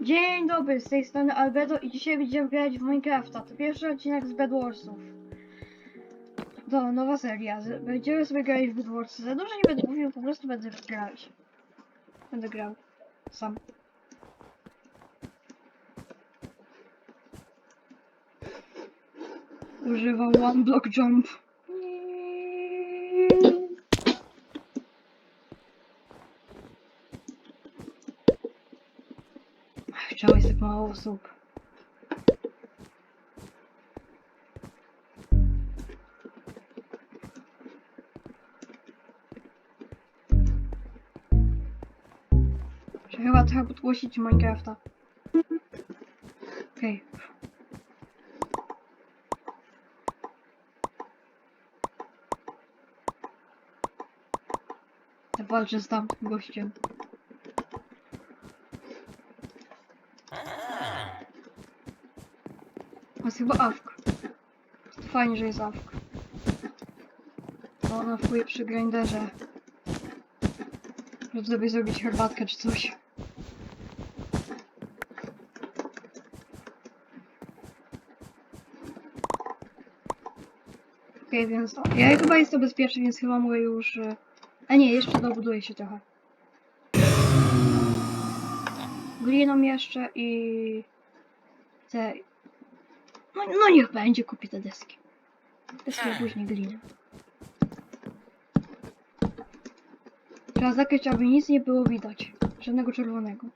Dzień dobry, z tej strony Albedo i dzisiaj będziemy grać w Minecrafta. To pierwszy odcinek z Bed Warsów. To nowa seria. Będziemy sobie grać w Bed Warsy. Za dużo nie będę mówił, po prostu będę grać. Będę grał. Sam. Używam One Block Jump. Tak mało osób. Chyba trochę podgłosić Minecrafta. Okej. Okay. Walczę z tamtym gościem. Jest chyba awk. Fajnie, że jest awk. Bo ona wpływie przy grinderze. Żeby sobie zrobić herbatkę czy coś. Okej, więc to. Ja chyba jest to bezpieczne, więc chyba mogę już... A nie, jeszcze dobuduję się trochę. Gliną jeszcze i... Te... No, no niech będzie, kupię te deski. Deski, a później glinę. Trzeba zakryć, aby nic nie było widać. Żadnego czerwonego.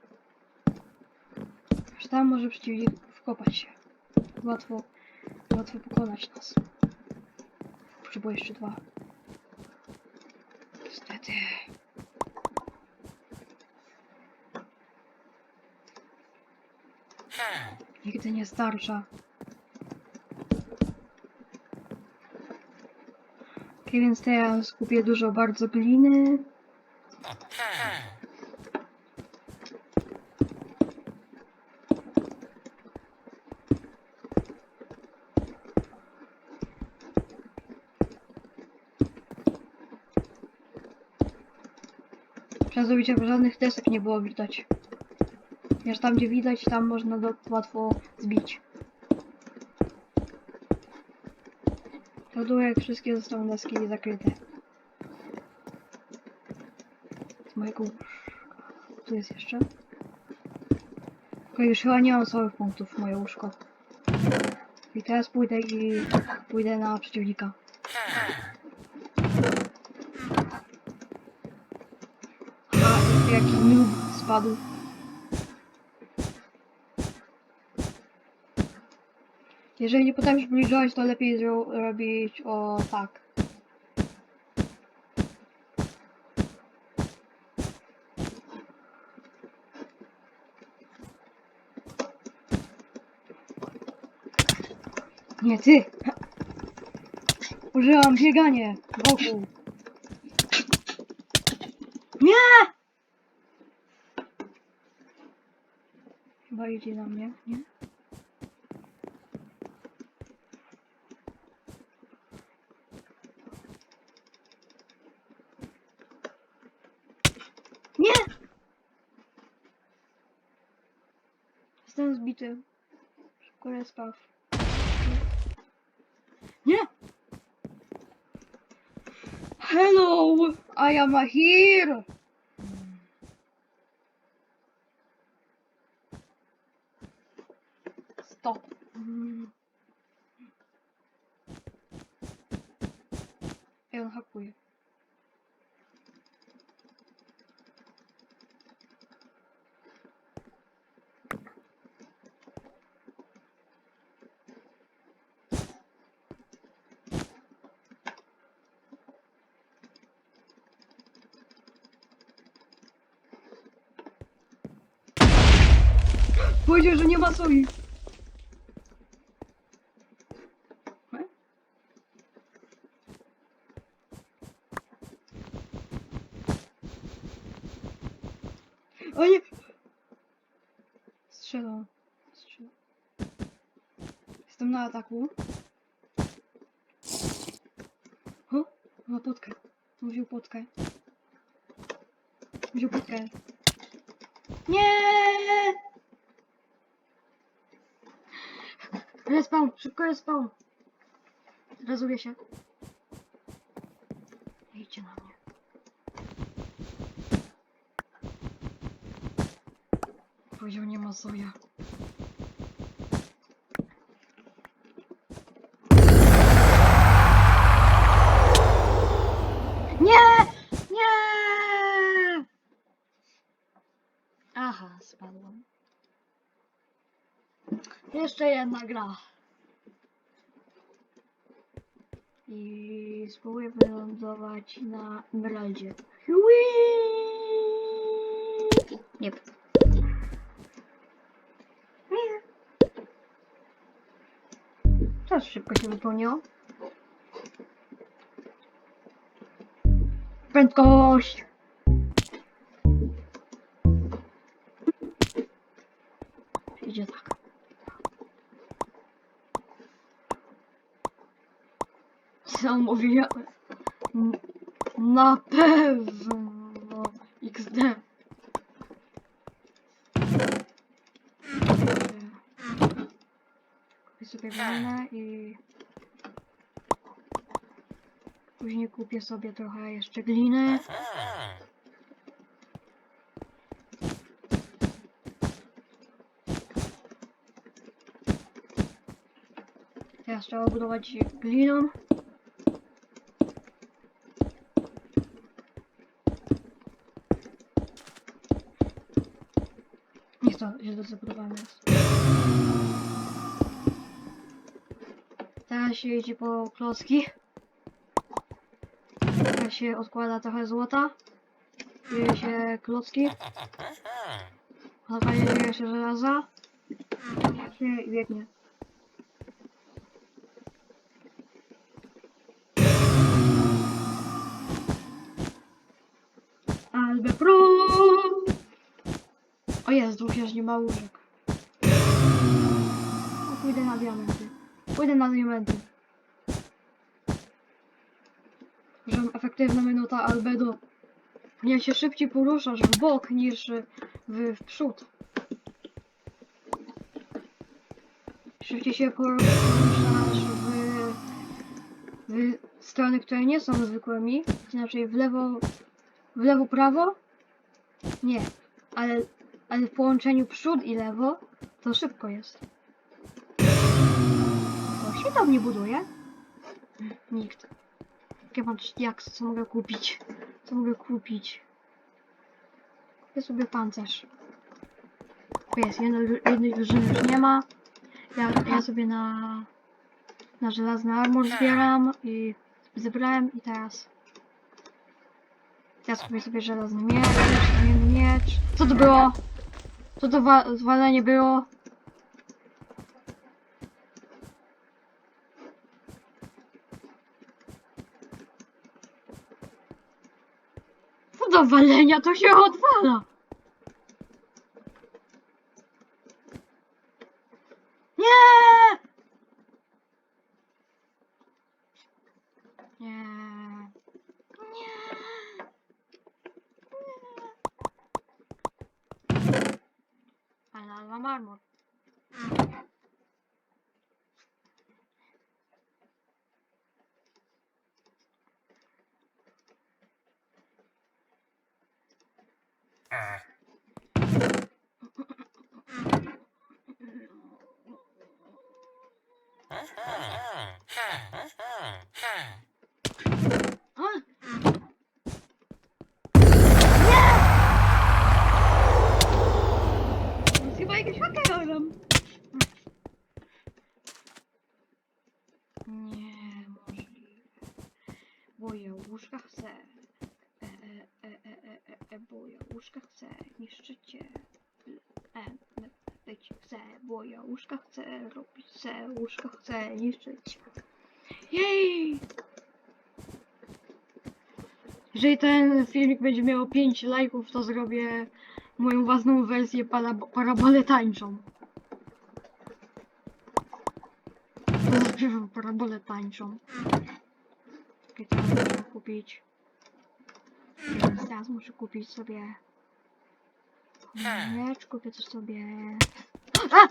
Aż tam może przeciwnik wkopać się. Łatwo, łatwo pokonać nas. Potrzebuję jeszcze dwa. Niestety. Nigdy nie starsza. Okej, więc teraz kupię dużo bardzo gliny. Trzeba zrobić, aby żadnych desek nie było widać. Wiesz, tam gdzie widać, tam można do, łatwo zbić. Ładuję, jak wszystkie zostaną deski zakryte. Z mojego. Tu jest jeszcze. Okej, już chyba nie mam słabych punktów moje łóżko. I teraz pójdę i pójdę na przeciwnika. A, jaki noob spadł. Jeżeli nie potrafisz bliżać, to lepiej zro robić o tak. Nie ty! Użyłam bieganie wokół. Nie! Chyba idzie na mnie, nie? Nie! Jestem zbity. Szybko respaw. Nie! Hello! I am a here! Powiedział, że nie ma soi. O nie! Strzelam. Strzelam. Jestem na ataku. O! Ma potkę. Wziął potkę. Wziął potkę. Nie! Respawn, szybko respawn. Rezuje się. Idźcie na mnie. Powiedział nie ma soja. Nie! Nie! Aha, spadłam. Jeszcze jedna gra. I spróbuję wylądować na Emeraldzie. Nie. Czas szybko się wypełniło. Prędkość! Co mówiłem? N- Na pewno XD. Kupię sobie wannę i później kupię sobie trochę jeszcze gliny. Teraz trzeba budować gliną. Niech to źle zabudowane jest. Teraz się jedzie po klocki. Teraz się odkłada trochę złota. Bierze się klocki. Odkłada się jeszcze żelaza. I biegnie. Albe Pro! O jest, już nie ma łóżek. O, pójdę na diamenty. Pójdę na diamenty. Że efektywna minuta albedo. Nie się szybciej poruszasz w bok niż w, w przód. Szybciej się poruszasz w, w strony, które nie są zwykłymi. Inaczej w lewo, w lewo, prawo? Nie, ale, ale w połączeniu przód i lewo to szybko jest. To się tam nie buduje? Nikt. Jakie mam jak co mogę kupić? Co mogę kupić? Kupię sobie pancerz. Jest, jednej, jednej już nie ma. Ja, ja sobie na, na żelazny armor zbieram i zebrałem i teraz Teraz kupię sobie żelazny miecz, miecz. Co to było? Co to wa zwalenie było? Co do walenia? To się odwala! Nie, możliwe. Bo ja łóżka chcę. Łóżka chcę. Niszczyć cię. E, być chcę. Bo ja łóżka chcę. Robić chcę. Łóżka chcę. Niszczyć. Jej! Jeżeli ten filmik będzie miał 5 lajków, to zrobię moją własną wersję para parabolę tańczą. Zaśpiewam parabolę tańczą. Muszę kupić. Teraz muszę kupić sobie. Miecz, kupię też sobie. A!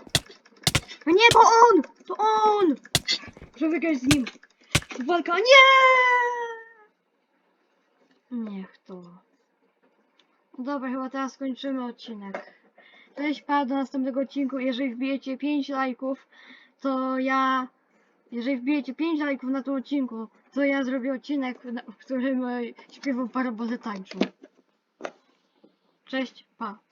Nie, to on! To To on! Muszę wygrać z nim. Walka, nie! Niech to. Dobra, chyba teraz skończymy odcinek. Cześć, pa, do następnego odcinku. Jeżeli wbijecie 5 lajków, to ja... Jeżeli wbijecie 5 lajków na tym odcinku, to ja zrobię odcinek, w którym e, śpiewam parabolę tańczą. Cześć, pa.